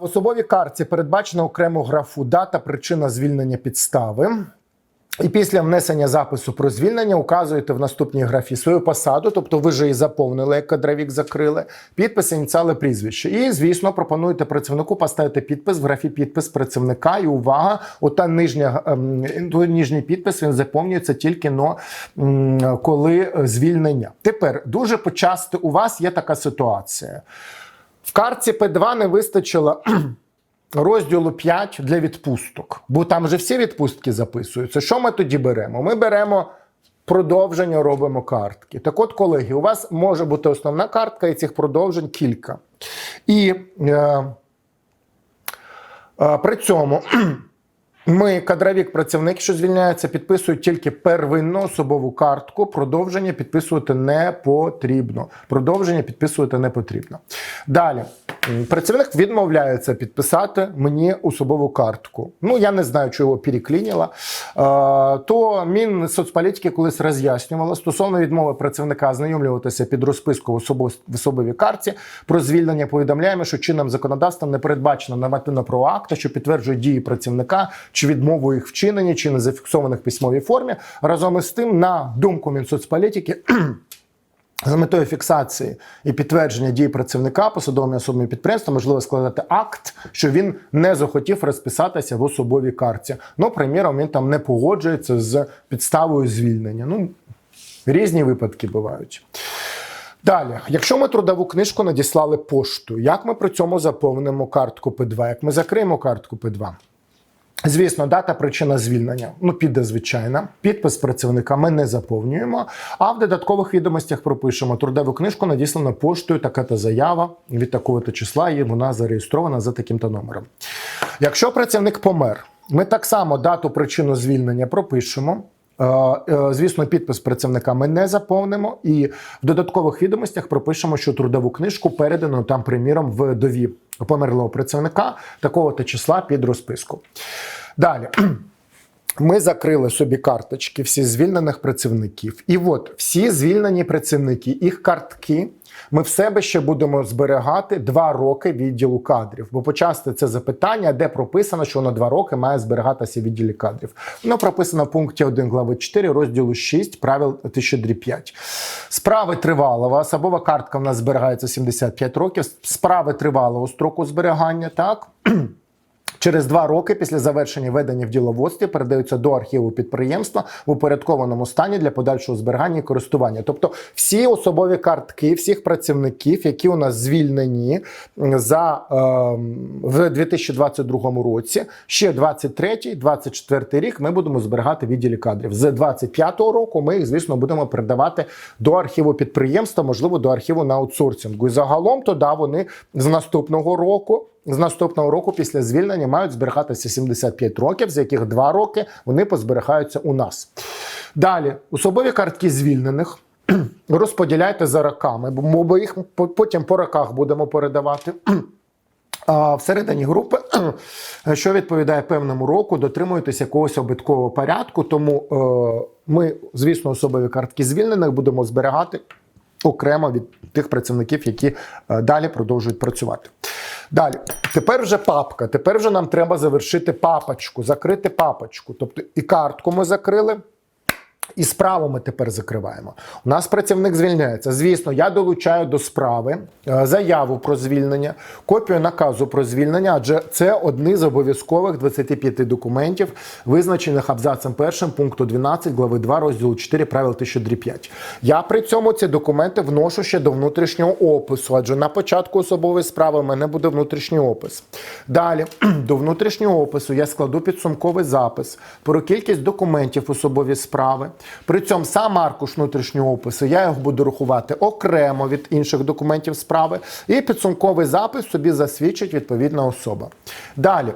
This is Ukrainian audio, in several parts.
В особовій карці передбачено окрему графу дата, причина звільнення підстави. І після внесення запису про звільнення указуєте в наступній графі свою посаду, тобто ви вже її заповнили, як кадровік закрили, підпис, ініціали, прізвище. І, звісно, пропонуєте працівнику поставити підпис в графі підпис працівника. І увага, ота нижня ем, нижній підпис він заповнюється тільки но коли е, звільнення. Тепер дуже почасти у вас є така ситуація. В картці П2 не вистачило розділу 5 для відпусток, бо там вже всі відпустки записуються. Що ми тоді беремо? Ми беремо продовження, робимо картки. Так от, колеги, у вас може бути основна картка і цих продовжень кілька. І е, е, при цьому. Ми, кадровік працівник, що звільняється, підписують тільки первинну особову картку. Продовження підписувати не потрібно. Продовження підписувати не потрібно. Далі. Працівник відмовляється підписати мені особову картку. Ну, я не знаю, чого його переклініло. Е, то Мінсоцполітики колись роз'яснювало стосовно відмови працівника ознайомлюватися під розписку в особо- в особовій картці про звільнення. Повідомляємо, що чинним законодавством не передбачено нормативно правова акта, що підтверджує дії працівника чи відмову їх вчиненні, чи не зафіксованих письмовій формі. Разом із тим, на думку Мінсоцполітики. За метою фіксації і підтвердження дій працівника посадовими особами підприємства можливо складати акт, що він не захотів розписатися в особовій карті. Ну, приміром, він там не погоджується з підставою звільнення. Ну, різні випадки бувають. Далі, якщо ми трудову книжку надіслали поштою, як ми при цьому заповнимо картку П2? Як ми закриємо картку П2? Звісно, дата причина звільнення ну піде звичайна. Підпис працівника ми не заповнюємо. А в додаткових відомостях пропишемо трудову книжку надіслана поштою. Така та заява від такого то числа, і вона зареєстрована за таким-то номером. Якщо працівник помер, ми так само дату причину звільнення пропишемо. Е, е, Звісно, підпис працівника ми не заповнимо, і в додаткових відомостях пропишемо, що трудову книжку передано там, приміром, в дові померлого працівника такого-то числа під розписку. Далі. Ми закрили собі карточки всі звільнених працівників. І от всі звільнені працівники, їх картки. Ми в себе ще будемо зберігати два роки відділу кадрів. Бо почасти це запитання, де прописано, що на два роки має зберігатися відділі кадрів. Воно прописано в пункті 1 глави 4 розділу 6 правил 1005. Справи тривалого. Особова картка в нас зберігається 75 років. Справи тривалого строку зберігання, так. Через два роки після завершення ведення в діловодстві передаються до архіву підприємства в упорядкованому стані для подальшого зберігання і користування. Тобто всі особові картки всіх працівників, які у нас звільнені за е, в 2022 році, ще 23-24 рік ми будемо зберігати відділі кадрів. З 25 року ми їх, звісно, будемо передавати до архіву підприємства, можливо, до архіву на аутсорсингу. І загалом то да, вони з наступного року. З наступного року після звільнення мають зберігатися 75 років, з яких 2 роки вони позберігаються у нас. Далі, особові картки звільнених розподіляйте за роками, бо їх потім по роках будемо передавати. А всередині групи, що відповідає певному року, дотримуєтесь якогось обиткового порядку. Тому е, ми, звісно, особові картки звільнених будемо зберігати окремо від тих працівників, які е, далі продовжують працювати. Далі, тепер вже папка. Тепер вже нам треба завершити папочку, закрити папочку. Тобто і картку ми закрили. І справу ми тепер закриваємо. У нас працівник звільняється. Звісно, я долучаю до справи е, заяву про звільнення, копію наказу про звільнення, адже це одні з обов'язкових 25 документів, визначених абзацем першим пункту 12 глави 2 розділу 4 правил 1005. Я при цьому ці документи вношу ще до внутрішнього опису, адже на початку особової справи в мене буде внутрішній опис. Далі до внутрішнього опису я складу підсумковий запис про кількість документів особові справи. При цьому сам аркуш внутрішнього опису я його буду рахувати окремо від інших документів справи, і підсумковий запис собі засвідчить відповідна особа. Далі,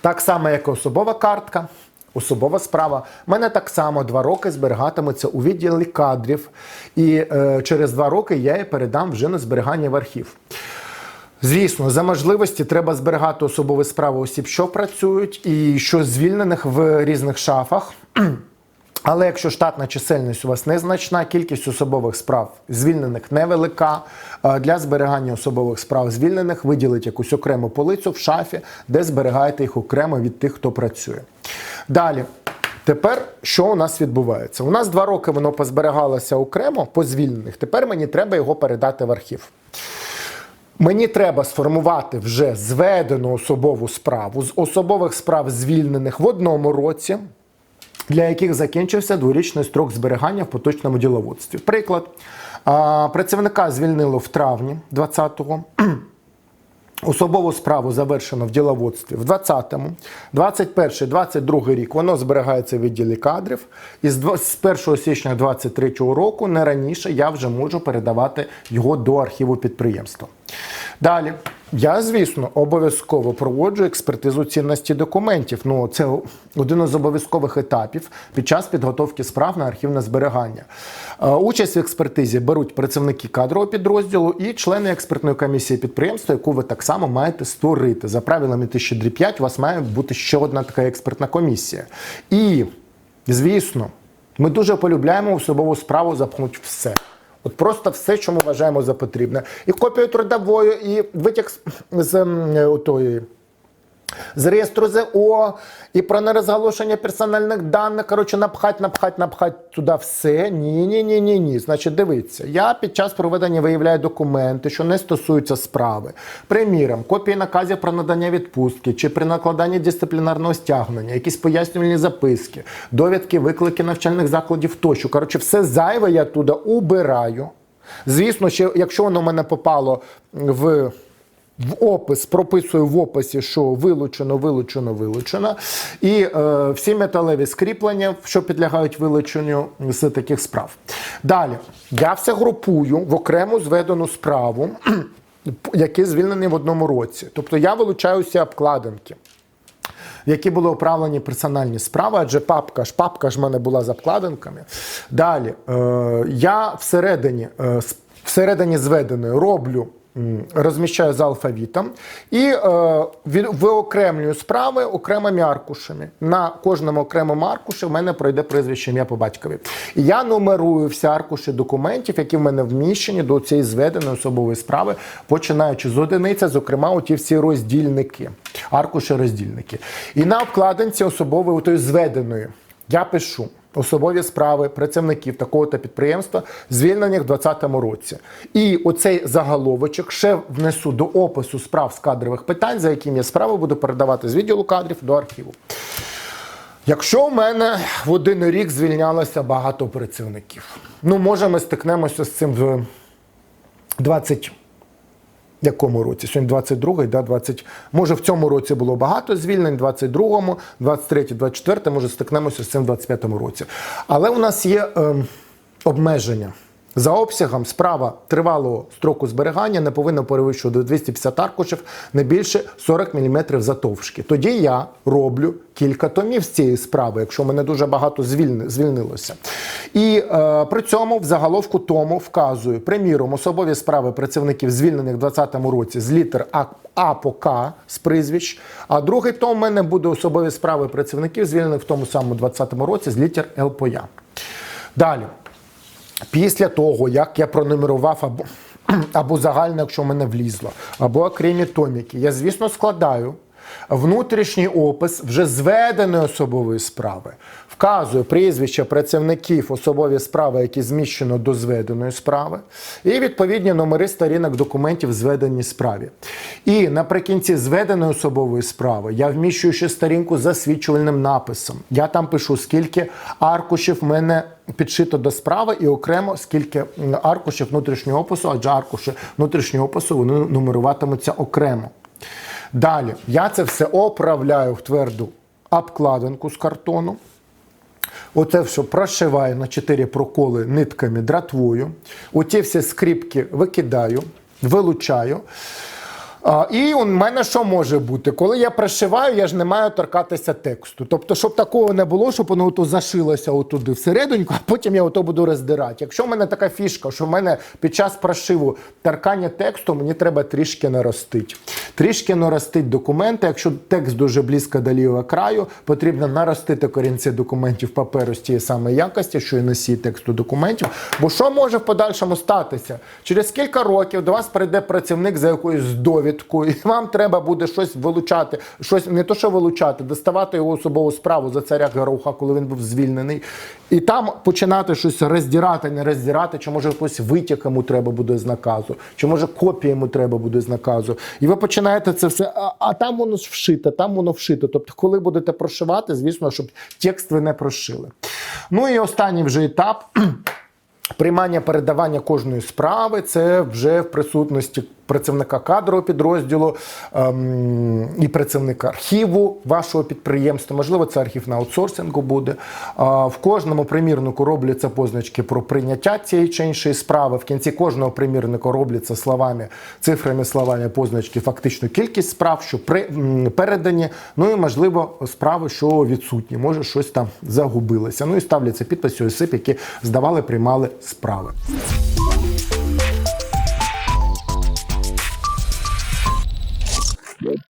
так само, як і особова картка. Особова справа. У мене так само два роки зберігатиметься у відділі кадрів, і е, через два роки я її передам вже на зберігання в архів. Звісно, за можливості треба зберігати особові справи осіб, що працюють, і що звільнених в різних шафах. Але якщо штатна чисельність у вас незначна, кількість особових справ звільнених невелика. е, Для зберігання особових справ звільнених виділить якусь окрему полицю в шафі, де зберігаєте їх окремо від тих, хто працює. Далі. Тепер що у нас відбувається? У нас два роки воно позберігалося окремо по звільнених. Тепер мені треба його передати в архів. Мені треба сформувати вже зведену особову справу з особових справ звільнених в одному році, для яких закінчився дворічний строк зберігання в поточному діловодстві. Приклад, працівника звільнило в травні 20-го. Особову справу завершено в діловодстві в 20-му, 21-22 рік воно зберігається в відділі кадрів. І з 1 січня 23 року, не раніше, я вже можу передавати його до архіву підприємства. Далі, я, звісно, обов'язково проводжу експертизу цінності документів. Ну, це один із обов'язкових етапів під час підготовки справ на архівне зберігання. Е, Участь в експертизі беруть працівники кадрового підрозділу і члени експертної комісії підприємства, яку ви так само маєте створити. За правилами 1005 у вас має бути ще одна така експертна комісія. І, звісно, ми дуже полюбляємо особову справу запхнути все. От просто все, що ми вважаємо за потрібне. І копію трудової, і витяг з, з з е, отої, з реєстру ЗО, і про нерозголошення персональних даних. Коротше, напхать, напхать, напхать туди все. Ні, ні, ні, ні, ні. Значить, дивіться, я під час проведення виявляю документи, що не стосуються справи. Приміром, копії наказів про надання відпустки чи при накладанні дисциплінарного стягнення, якісь пояснювальні записки, довідки, виклики навчальних закладів тощо. Коротше, все зайве я туди убираю. Звісно, ще якщо воно в мене попало в в опис прописую в описі, що вилучено, вилучено, вилучено. І е, всі металеві скріплення, що підлягають вилученню з таких справ. Далі, я все групую в окрему зведену справу, які звільнені в одному році. Тобто я вилучаю всі обкладинки. Які були оправлені персональні справи, адже папка ж папка ж в мене була з обкладинками. Далі е, я всередині, е, всередині зведеної роблю. Розміщаю за алфавітом і е, виокремлюю справи окремими аркушами. На кожному окремому аркуші в мене пройде прізвище ім'я по батькові. І я нумерую всі аркуші документів, які в мене вміщені до цієї зведеної особової справи, починаючи з одиниці, зокрема, оті всі роздільники, аркуші роздільники. І на обкладинці особової отої зведеної я пишу. Особові справи працівників такого-то підприємства звільнених в 2020 році. І оцей заголовочок ще внесу до опису справ з кадрових питань, за яким я справу буду передавати з відділу кадрів до архіву. Якщо в мене в один рік звільнялося багато працівників, ну може ми стикнемося з цим в 20 якому році? Сьогодні 22-й, да, 20... може в цьому році було багато звільнень, 22-му, 23-й, 24-й, може стикнемося з цим в 25-му році. Але у нас є е, обмеження. За обсягом справа тривалого строку зберігання не повинна перевищувати 250 аркушів не більше 40 мм затовшки. Тоді я роблю кілька томів з цієї справи, якщо мене дуже багато звільни, звільнилося. І е, при цьому в заголовку тому вказую, приміром, особові справи працівників звільнених в 2020 році з літер А, а по К з прізвищ. А другий том в мене буде особові справи працівників, звільнених в тому самому 2020 році з літер Л по Я. Далі. Після того, як я пронумерував або, або загально, якщо в мене влізло, або окремі томіки, я, звісно, складаю внутрішній опис вже зведеної особової справи. Вказую прізвища працівників особові справи, які зміщено до зведеної справи, і відповідні номери сторінок документів зведеній справі. І наприкінці зведеної особової справи я вміщую ще сторінку засвідчувальним написом. Я там пишу, скільки аркушів в мене підшито до справи, і окремо скільки аркушів внутрішнього опису, адже аркуші внутрішнього опису вони нумеруватимуться окремо. Далі я це все оправляю в тверду обкладинку з картону. Оце все прошиваю на 4 проколи нитками дратвою. Оті всі скріпки викидаю, вилучаю. І у мене що може бути? Коли я пришиваю, я ж не маю торкатися тексту. Тобто, щоб такого не було, щоб воно ото зашилося отуди всерединку, а потім я ото буду роздирати. Якщо в мене така фішка, що в мене під час прошиву торкання тексту, мені треба трішки наростити. Трішки наростити документи. Якщо текст дуже близько до лівого краю, потрібно наростити корінці документів паперу з тієї самої якості, що і носій тексту документів. Бо що може в подальшому статися? Через кілька років до вас прийде працівник за якоюсь довідкою, і вам треба буде щось вилучати, щось не то, що вилучати, доставати його особову справу за царя Гаруха, коли він був звільнений, і там починати щось роздірати, не роздірати, чи може якось витяг йому треба буде з наказу, чи може копія йому треба буде з наказу. І ви починаєте це все, а, а там воно ж вшите, там воно вшите. Тобто, коли будете прошивати, звісно, щоб текст ви не прошили. Ну і останній вже етап. Приймання передавання кожної справи це вже в присутності працівника кадрового підрозділу ем, і працівника архіву вашого підприємства. Можливо, це архів на аутсорсингу буде. А, в кожному примірнику робляться позначки про прийняття цієї чи іншої справи. В кінці кожного примірника робляться словами, цифрами, словами позначки, фактичну кількість справ, що при, м, передані. Ну і можливо справи, що відсутні. Може, щось там загубилося. Ну і ставляться підписи осіб, які здавали, приймали справи. good.